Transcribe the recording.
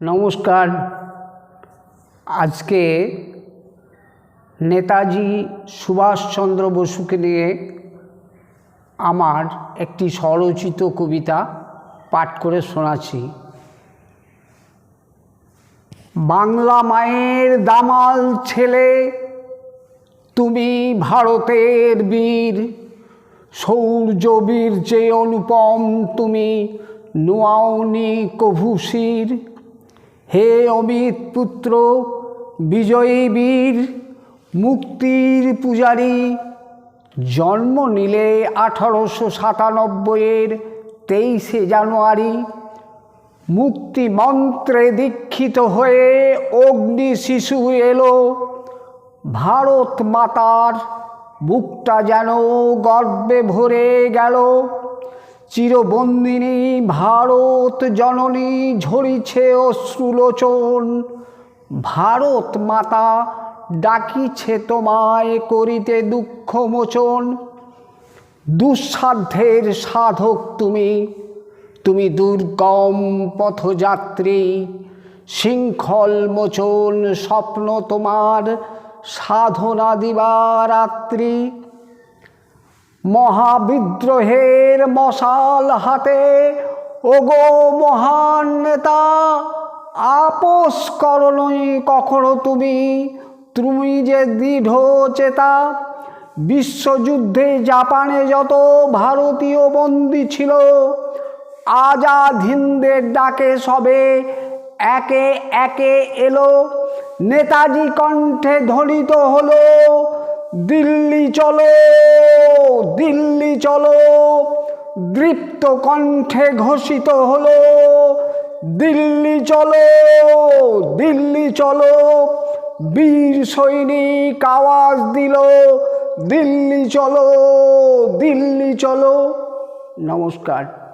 নমস্কার। আজকে নেতাজি সুভাষচন্দ্র বসুকে নিয়ে আমার একটি স্বরচিত কবিতা পাঠ করে শোনাচ্ছি। বাংলা মায়ের দামাল ছেলে, তুমি ভারতের বীর। সৌর্যবীর যে অনুপম, তুমি নোয়াওনি কভুশির হে অমিত পুত্র, বিজয়ী বীর, মুক্তির পূজারী, জন্ম নিলে আঠারোশো সাতানব্বইয়ের তেইশে জানুয়ারি, মুক্তি মন্ত্রে দীক্ষিত হয়ে অগ্নি শিশু এলো। ভারত মাতার বুকটা যেন গর্বে ভরে গেল। চিরবন্দিনী ভারত জননী ঝরিছে অশ্রুলোচন। ভারত মাতা ডাকিছে তোমায় করিতে দুঃখ মোচন। দুঃসাধ্যের সাধক তুমি তুমি দুর্গম পথযাত্রী। শৃঙ্খল মোচন স্বপ্ন তোমার, সাধনা দিবারাত্রি। মহাবিদ্রোহের মশাল হাতে। ওগো মহান নেতা, আপোষ করনি কখনো তুমি। তুমি যে দৃঢ় চেতা, বিশ্বযুদ্ধে জাপানে যত ভারতীয় বন্দী ছিল, আজাদ হিন্দের ডাকে সবে একে একে এলো। নেতাজি কণ্ঠে ধ্বনিত হলো, দিল্লি চলো। দিল্লি চলো। দৃপ্ত কণ্ঠে ঘোষিত হলো, দিল্লি চলো দিল্লি চলো। বীর সৈনিক আওয়াজ দিল, দিল্লি চলো দিল্লি চলো। নমস্কার।